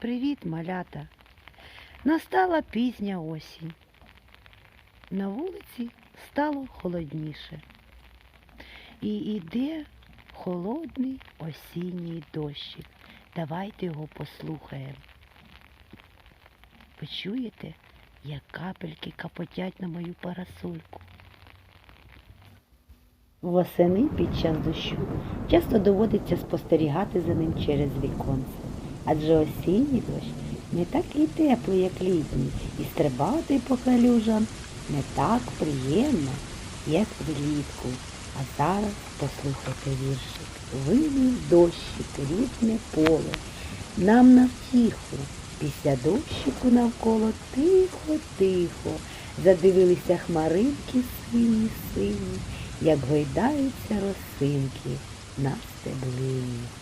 Привіт, малята. Настала пізня осінь. На вулиці стало холодніше. І йде холодний осінній дощик. Давайте його послухаємо. Ви чуєте, як капельки капотять на мою парасольку? Восени під час дощу часто доводиться спостерігати за ним через віконце. Адже осінній дощ не такий теплий, як літній, і стрибати по калюжам не так приємно, як влітку. А зараз послухайте віршик. Вилив дощик, рідне поле, нам на втіху. Після дощику навколо тихо-тихо. Задивилися хмаринки сині сині, як гойдаються росинки на стеблині.